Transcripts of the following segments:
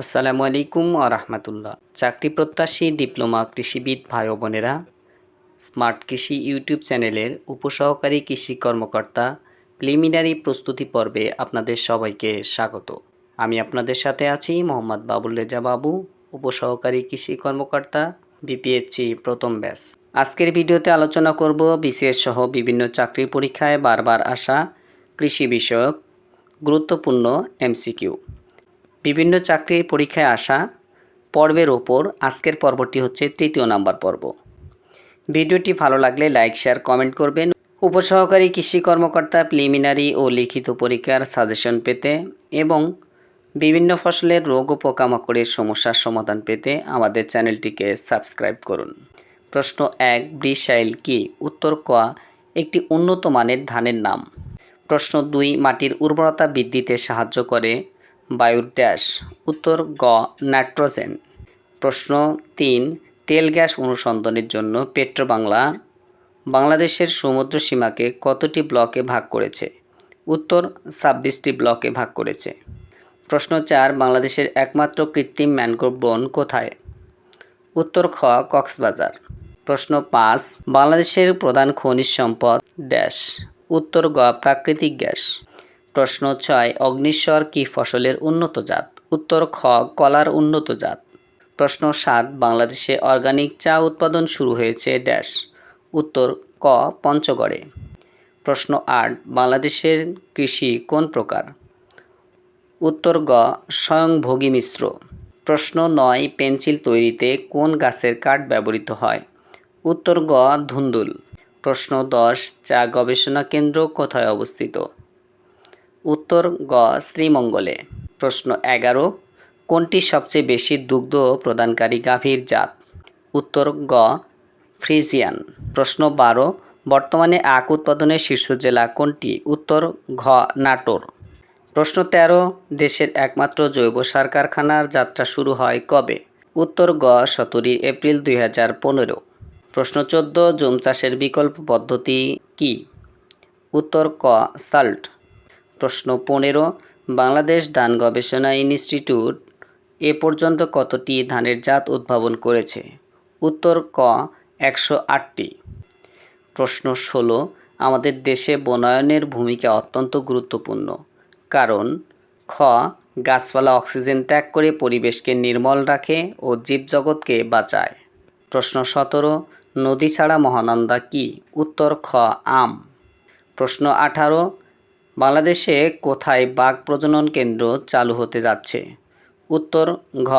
আসসালামু আলাইকুম আরহামতুল্লাহ চাকরি প্রত্যাশী ডিপ্লোমা কৃষিবিদ ভাই বোনেরা, স্মার্ট কৃষি ইউটিউব চ্যানেলের উপসহকারী কৃষি কর্মকর্তা, প্রিলিমিনারি প্রস্তুতি পর্বে আপনাদের সবাইকে স্বাগত। আমি আপনাদের সাথে আছি মোহাম্মদ বাবুল রেজা বাবু, উপসহকারী কৃষি কর্মকর্তা, বিপিএসসি প্রথম ব্যাচ। আজকের ভিডিওতে আলোচনা করব বিসিএস সহ বিভিন্ন চাকরির পরীক্ষায় বারবার আসা কৃষি বিষয়ক গুরুত্বপূর্ণ এমসিকিউ। বিভিন্ন চাকরির পরীক্ষায় আসা পর্বের ওপর আজকের পর্বটি হচ্ছে তৃতীয় নাম্বার পর্ব। ভিডিওটি ভালো লাগলে লাইক, শেয়ার, কমেন্ট করবেন। উপসহকারী কৃষি কর্মকর্তা, প্রিলিমিনারি ও লিখিত পরীক্ষার সাজেশন পেতে এবং বিভিন্ন ফসলের রোগ ও পোকামাকড়ের সমস্যার সমাধান পেতে আমাদের চ্যানেলটিকে সাবস্ক্রাইব করুন। প্রশ্ন এক, ব্রিসাইল কি? উত্তর ক, একটি উন্নত মানের ধানের নাম। প্রশ্ন দুই, মাটির উর্বরতা বৃদ্ধিতে সাহায্য করে বায়ুর ড্যাশ উত্তর গ, নাইট্রোজেন। প্রশ্ন তিন, তেল গ্যাস অনুসন্ধানের জন্য পেট্রোবাংলা বাংলাদেশের সমুদ্র সীমাকে কতটি ব্লকে ভাগ করেছে? উত্তর, ছাব্বিশটি ব্লকে ভাগ করেছে। প্রশ্ন চার, বাংলাদেশের একমাত্র কৃত্রিম ম্যানগ্রোভ বন কোথায়? উত্তর খ, কক্সবাজার। প্রশ্ন পাঁচ, বাংলাদেশের প্রধান খনিজ সম্পদ ড্যাশ উত্তর গ, প্রাকৃতিক গ্যাস। প্রশ্ন ছয়, অগ্নিস্বর কি ফসলের উন্নত জাত? উত্তর খ, কলার উন্নত জাত। প্রশ্ন সাত, বাংলাদেশে অর্গানিক চা উৎপাদন শুরু হয়েছে ড্যাশ উত্তর ক, পঞ্চগড়ে। প্রশ্ন আট, বাংলাদেশের কৃষি কোন প্রকার? উত্তর গ, স্বয়ংভোগী মিশ্র। প্রশ্ন নয়, পেন্সিল তৈরিতে কোন গাছের কাঠ ব্যবহৃত হয়? উত্তর গ, ধুন্দুল। প্রশ্ন দশ, চা গবেষণা কেন্দ্র কোথায় অবস্থিত? উত্তর গ, শ্রীমঙ্গলে। প্রশ্ন এগারো, কোনটি সবচেয়ে বেশি দুগ্ধ প্রদানকারী গাভীর জাত? উত্তর গ, ফ্রিজিয়ান। প্রশ্ন বারো, বর্তমানে আখ উৎপাদনের শীর্ষ জেলা কোনটি? উত্তর ঘ, নাটোর। প্রশ্ন তেরো, দেশের একমাত্র জৈব সার কারখানার যাত্রা শুরু হয় কবে? উত্তর গ, সতেরোই এপ্রিল দুই হাজার পনেরো। প্রশ্ন চোদ্দ, জুম চাষের বিকল্প পদ্ধতি কি? উত্তর ক, সাল্ট। প্রশ্ন পনেরো, বাংলাদেশ ধান গবেষণা ইনস্টিটিউট এ পর্যন্ত কতটি ধানের জাত উদ্ভাবন করেছে? উত্তর ক, একশো আটটি। প্রশ্ন ষোলো, আমাদের দেশে বনায়নের ভূমিকা অত্যন্ত গুরুত্বপূর্ণ। কারণ, খ, গাছপালা অক্সিজেন ত্যাগ করে পরিবেশকে নির্মল রাখে ও জীবজগৎকে বাঁচায়। প্রশ্ন সতেরো, নদী ছাড়া মহানন্দা কি? উত্তর খ, আম। প্রশ্ন আঠারো বাংলাদেশে কোথায় বাঘ প্রজনন কেন্দ্র চালু হতে যাচ্ছে? উত্তর, ঘ,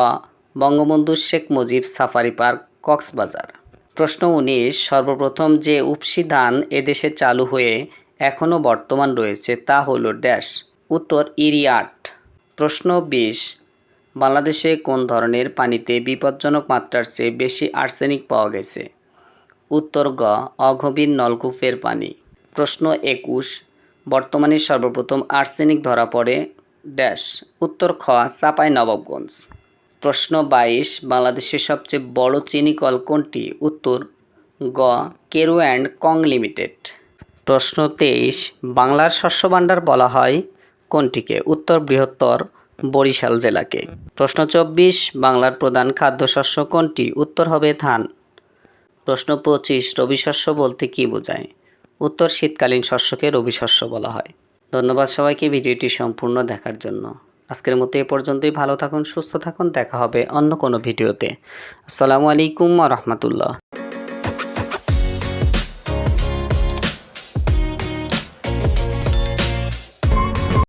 বঙ্গবন্ধু শেখ মুজিব সাফারি পার্ক, কক্সবাজার। প্রশ্ন উনিশ, সর্বপ্রথম যে উপসি ধান এদেশে চালু হয়ে এখনও বর্তমান রয়েছে তা হলো ড্যাশ। উত্তর ইরিয়াট প্রশ্ন বিশ, বাংলাদেশে কোন ধরনের পানিতে বিপজ্জনক মাত্রার চেয়ে বেশি আর্সেনিক পাওয়া গেছে? উত্তর, গ, অগভীর নলকূপের পানি। প্রশ্ন একুশ বর্তমানে সর্বপ্রথম আর্সেনিক ধরা পড়ে ড্যাশ, উত্তর খ চাপাই, নবাবগঞ্জ। প্রশ্ন বাইশ, বাংলাদেশের সবচেয়ে বড় চিনি কল কোনটি? উত্তর, গ, কেরু অ্যান্ড কং লিমিটেড। প্রশ্ন তেইশ, বাংলার শস্য ভাণ্ডার বলা হয় কোনটিকে? উত্তর, বৃহত্তর বরিশাল জেলাকে। প্রশ্ন চব্বিশ, বাংলার প্রধান খাদ্যশস্য কোনটি? উত্তর হবে ধান। প্রশ্ন পঁচিশ, রবি শস্য বলতে কী বোঝায়? উত্তর শীতকালীন শস্যকে রবি শস্য বলা হয়। ধন্যবাদ সবাইকে ভিডিওটি সম্পূর্ণ দেখার জন্য। আজকের মতো এ পর্যন্তই। ভালো থাকুন, সুস্থ থাকুন। দেখা হবে অন্য কোনো ভিডিওতে। আসসালামু আলাইকুম রহমতুল্লাহ।